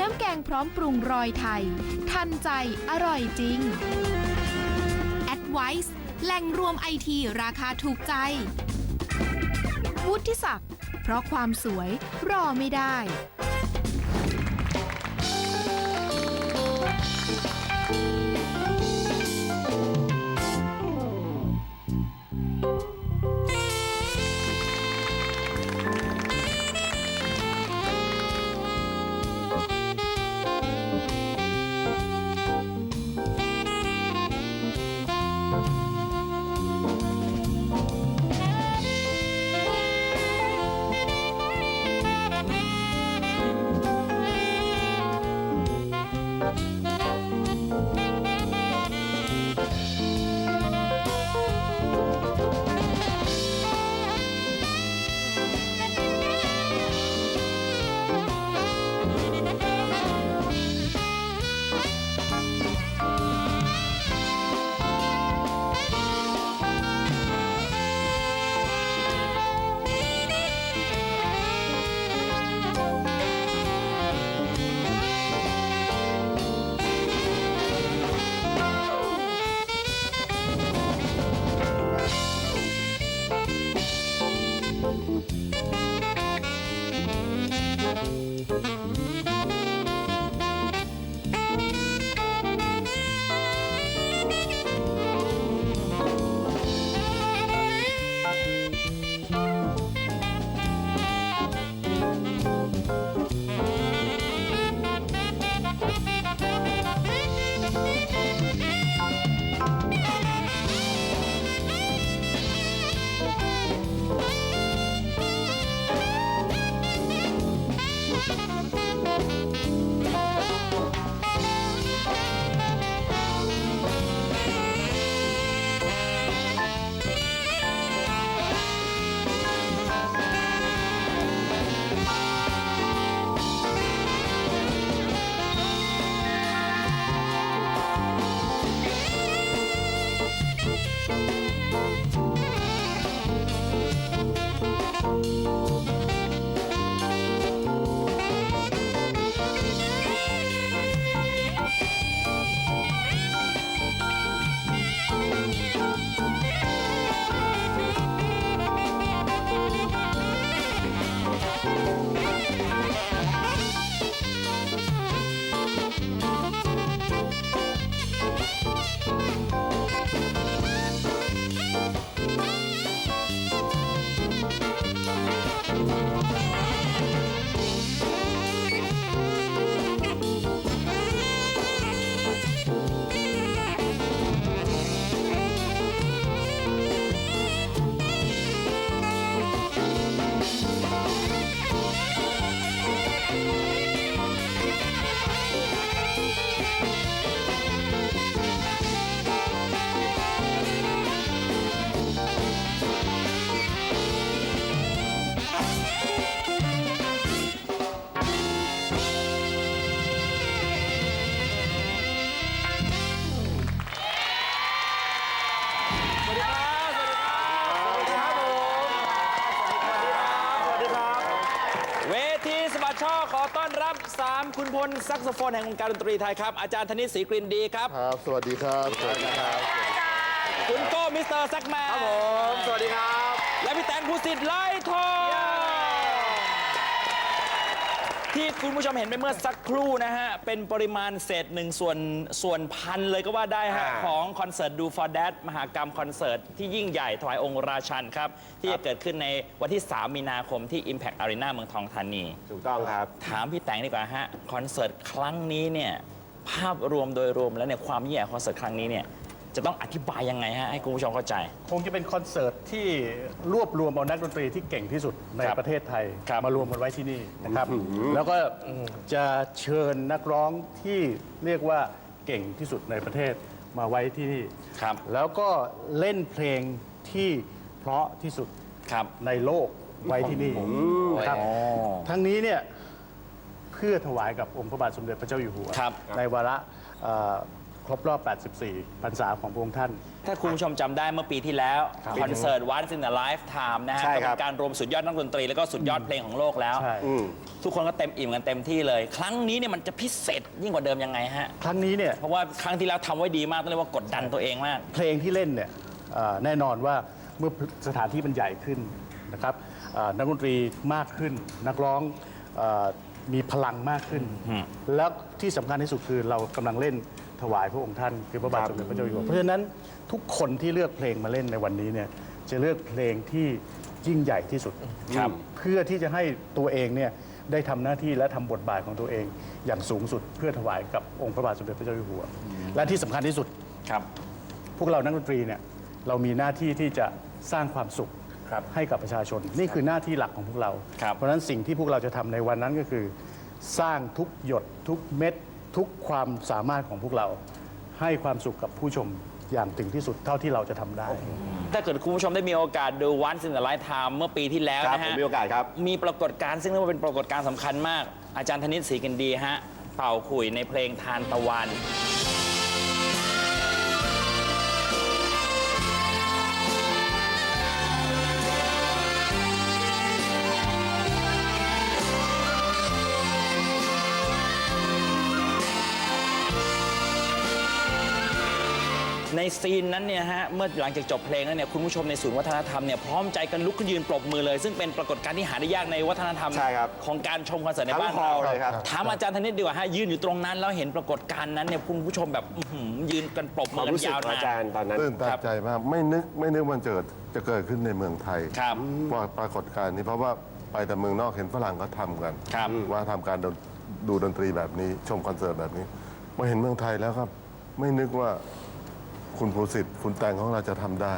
น้ำแกงพร้อมปรุงรอยไทย ทันใจอร่อยจริง Advice แหล่งรวมไอที ราคาถูกใจ วุฒิศักดิ์เพราะความสวยรอไม่ได้ ทีสมัชช่อขอต้อนรับ 3 คุณพลแซักโซโฟนแห่งวงการดนตรีไทยครับ อาจารย์ธนิตศรีกลิ่นดีครับ ครับ สวัสดีครับ สวัสดีครับ คุณโก้มิสเตอร์แซักแมนครับผม สวัสดีครับ และพี่แตนผู้สิทธิ์ไล่ทอง ที่คุณผู้ชมเห็นไปเมื่อสักครู่นะฮะ เป็นปริมาณเศษหนึ่งส่วนส่วนพันเลยก็ว่าได้ฮะของคอนเสิร์ตดู for Dad มหากรรมคอนเสิร์ตที่ยิ่งใหญ่ถวายองค์ราชันครับ ที่จะเกิดขึ้นในวันที่ 3 มีนาคมที่ Impact Arena เมืองทองธานี ถูกต้องครับ ถามพี่แตงดีกว่าฮะ คอนเสิร์ตครั้งนี้เนี่ย ภาพรวมโดยรวมแล้วเนี่ยความยิ่งใหญ่ของคอนเสิร์ตครั้งนี้เนี่ย จะต้องอธิบายยังไงฮะให้คุณผู้ชมเข้าใจ คงจะเป็นคอนเสิร์ตที่รวบรวมเอานักดนตรีที่เก่งที่สุดในครับประเทศไทย ครับมารวมกันไว้ที่นี่นะครับ แล้วก็จะเชิญนักร้องที่เรียกว่าเก่งที่สุดในประเทศมาไว้ที่นี่ครับ แล้วก็เล่นเพลงที่เพราะที่สุดครับในโลกไว้ที่นี่นะครับอ๋อทั้งนี้เนี่ยเพื่อถวายกับองค์พระบาทสมเด็จพระเจ้าอยู่หัว ครับในวาระเอ่อ คครบรอบ 84 พรรษาของพระองค์ท่าน ถ้าคุณผู้ชมจำได้เมื่อปีที่แล้วครับคอนเสิร์ต Once in a Lifetime นะฮะใช่ก็ครัเป็บนการรวมสุดยอดนักดนตรี แล้วก็สุดยอดเพลงของโลกแล้ว ใช่ทุกคนก็เต็มอิ่มกันเต็มที่เลย ครั้งนี้เนี่ยมันจะพิเศษยิ่งกว่าเดิมยังไงฮะ ครั้งนี้เนี่ย เพราะว่าครั้งที่แล้วทำไว้ดีมากต้องเรียกว่ากดดันตัวเองมาก เพลงที่เล่นเนี่ยเอ่อแน่นอนว่าเมื่อสถานที่มันใหญ่ขึ้นนะครับเอ่อนักดนตรีมากขึ้น นักร้องเอ่อ มีพลังมากขึ้น แล้วที่สำคัญที่สุดคือเรากำลังเล่นถวายพระองค์ท่านคือพระบาทสมเด็จพระเจ้าอยู่หัวเพราะฉะนั้นทุกคนที่เลือกเพลงมาเล่นในวันนี้เนี่ยจะเลือกเพลงที่ยิ่งใหญ่ที่สุดครับเพื่อที่จะให้ตัวเองเนี่ยได้ทำหน้าที่และทำบทบาทของตัวเอง อย่างสูงสุดเพื่อถวายกับองค์พระบาทสมเด็จพระเจ้าอยู่หัว และที่สำคัญที่สุด ครับ พวกเรานักดนตรีเนี่ยเรามีหน้าที่ที่จะสร้างความสุข ให้กับประชาชน นี่คือหน้าที่หลักของพวกเรา ครับ เพราะฉะนั้นสิ่งที่พวกเราจะทำในวันนั้นก็คือ สร้างทุกหยดทุกเม็ดทุกความสามารถของพวกเรา ให้ความสุขกับผู้ชมอย่างถึงที่สุดเท่าที่เราจะทำได้ ถ้าเกิดคุณผู้ชมได้มีโอกาสดู Once in a Lifetime เมื่อปีที่แล้วครับนะผมฮะมีโอกาสครับ มีปรากฏการณ์ซึ่งเรียกว่าเป็นปรากฏการณ์สำคัญมาก อาจารย์ธนิตศรีกันดีฮะ เป่าขลุ่ยในเพลงทานตะวัน ในซีนนั้นเนี่ยฮะเมื่อหลังจากจบเพลงแล้วเนี่ยคุณผู้ชมในศูนย์วัฒนธรรมเนี่ยพร้อมใจกันลุกขึ้นยืนปรบมือเลย ซึ่งเป็นปรากฏการณ์ที่หาได้ยากในวัฒนธรรมใช่ครับของการชมคอนเสิร์ตในทั้งบ้านฮอเราลล์เลยครับ ถามอาจารย์ธนิตดีกว่าฮะยืนอยู่ตรงนั้นแล้วเห็นปรากฏการณ์นั้นเนี่ยคุณผู้ชมแบบอื้อหือยืนกันปรบคมืวาอมกันรู้สึกยาวของนาอาจารนย์ตอนนั้น ตื่นตาครับใจมากไม่นึกไม่นึกมันเจิดจะเกิดขึ้นในเมืองไทยครับ ว่าปรากฏการณ์นี้เพราะว่าไปแต่เมืองนอกเห็นฝรั่งเขาทำกัน ครับ ว่าทำการดูดูดนตรีแบบนี้ชมคอนเสิร์ตแบบนี้มาเห็นเมืองไทยแล้วครับ ไม่นึกว่า คุณภูสิทธิ์คุณแตงของเราจะทำได้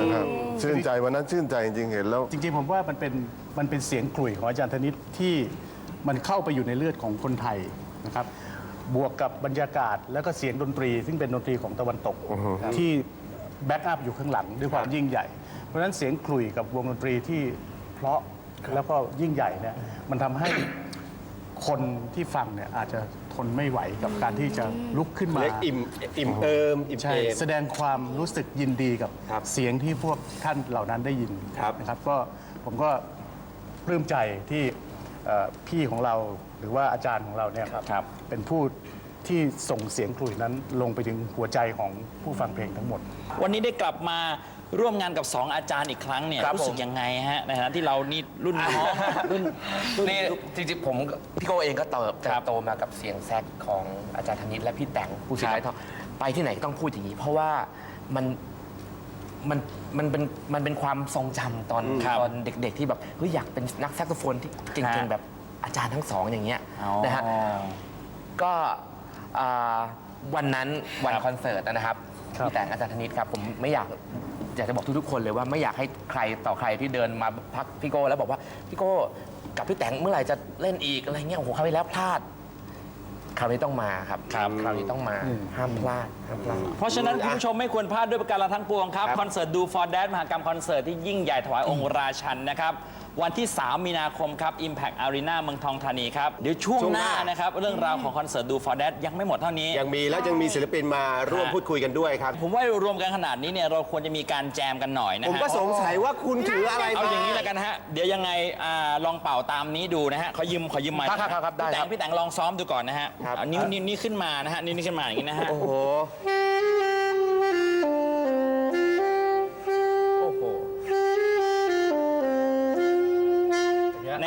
นะครับชื่นใจวันนั้นชื่นใจจริงๆเห็นแล้ว จริงๆ ผมว่ามันเป็นมันเป็นเสียงกลุ่ยของอาจารย์ธนิตที่มันเข้าไปอยู่ในเลือดของคนไทยนะครับ บวกกับบรรยากาศแล้วก็เสียงดนตรี ซึ่งเป็นดนตรีของตะวันตกที่แบ็กอัพอยู่ข้างหลังด้วยความยิ่งใหญ่ เพราะฉะนั้นเสียงกลุ่ยกับวงดนตรีที่เพราะแล้วก็ยิ่งใหญ่เนี่ยมันทำให้ คนที่ฟังเนี่ยอาจจะทนไม่ไหวกับการที่จะลุกขึ้นมาเรียกอิ่มอิ่มเอิมอิ่มใช่เอม แสดงความรู้สึกยินดีกับครับเสียงที่พวกท่านเหล่านั้นได้ยินครับนะครับ ก็ผมก็ปลื้มใจที่เอ่อพี่ของเราหรือว่าอาจารย์ของเราเนี่ยครับเป็นผู้ที่ส่งเสียงขลุ่ยนั้นลงไปถึงหัวใจของผู้ฟังเพลงทั้งหมด วันนี้ได้กลับมา ร่วมงานกับ 2 อาจารย์อีกครั้งเนี่ยครับรู้สึกผม ยังไงฮะในฐานะที่เรานี่รุ่นน้องรุ่นรุ่น นี่จริงๆผมก็พี่โก้เองก็เติบครับโตมากับเสียงแซกของอาจารย์ธนิตและพี่แตงผู้สิทธิ์ไร้ทองไปที่ไหนก็ต้องพูดอย่างนี้ เพราะว่ามันมันมันเป็นมันเป็นความทรงจำตอนครับตอนเด็กๆที่แบบเฮ้ยอยากเป็นนักแซกโซโฟนที่เก่งฮะๆแบบอาจารย์ทั้งสองอย่างเงี้ยอ๋อ นะฮะ ก็อ่าวันนั้นวันครับคอนเสิร์ตนะครับครับ พี่แตงอาจารย์ธนิตครับ ผมไม่อยาก อยากจะบอกทุกๆคนเลยว่าไม่อยากให้ใครต่อใครที่เดินมาพักพี่โก้แล้วบอกว่าพี่โก้กับพี่แตงเมื่อไหร่จะเล่นอีกอะไรเงี้ยโอ้โหคราวที่แล้วพลาดคราวนี้ต้องมาครับครับ คราวนี้ต้องมาห้ามพลาดห้ามพลาด เพราะฉะนั้นคุณผู้ชมไม่ควรพลาดด้วยประการละทั้งปวงครับครับ คอนเสิร์ตดู for Dad มหากรรมคอนเสิร์ตที่ยิ่งใหญ่ถวายองค์ราชันนะครับ วันที่ 3 มีนาคมครับ Impact Arena เมืองทองธานีครับ เดี๋ยวช่วงช่วงหหน้าน้า นะครับ เรื่องราวของคอนเสิร์ตดู for Dad ยังไม่หมดเท่านี้ ยังมีแล้วยังมีศิลปินมาร่วมฮะพูดคุยกันด้วยครับ ผมว่ารวมกันขนาดนี้เนี่ยเราควรจะมีการแจมกันหน่อยนะผมฮะ ก็สงสัยว่าคุณถืออะไรเอามา อย่างนี้แล้วกันฮะ เดี๋ยวยังไงอ่าลองเป่าตามนี้ดูนะฮะขอยืมขอยืมไม้ครับครับครับได้พี่แตครังบพี่แตงลองซ้อมดูก่อนนะฮะครับ เอานิ้วนิ้วนี้ขึ้นมานะฮะนิ้วนี้ขึ้นมาอย่างนี้นะฮะโอ้โห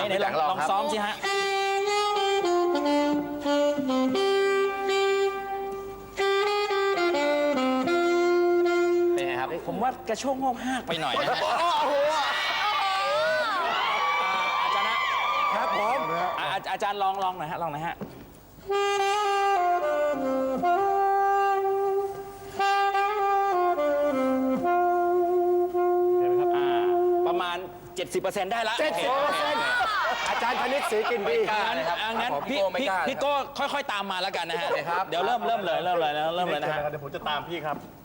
ไหนไหนลองพี่แตงลองลองครับซ้อมสิฮะเป็นไงครับ ผมว่ากระโชกโงกห้ากไปหน่อยนะฮะอาจารย์นะครับผมอ่าอาอาจารย์ลองลองหน่อยฮะลองหน่อยฮะอ่าประมาณ 70%ได้ละเจ็ดสิบเปอร์เซ็นต์อาจารย์ธนิตศรีกินดี ไม่กล้าเลยครับอ่างั้นผมพี่พี่โก้ไม่พี่กล้าพี่โก้ค่อย ๆ ตามมาแล้วกันนะฮะ โอเคครับ เดี๋ยวเริ่มเริ่มเลยเริ่มเลยนะเริ่มเลยนะฮะ เดี๋ยวผมจะตามพี่ครับอ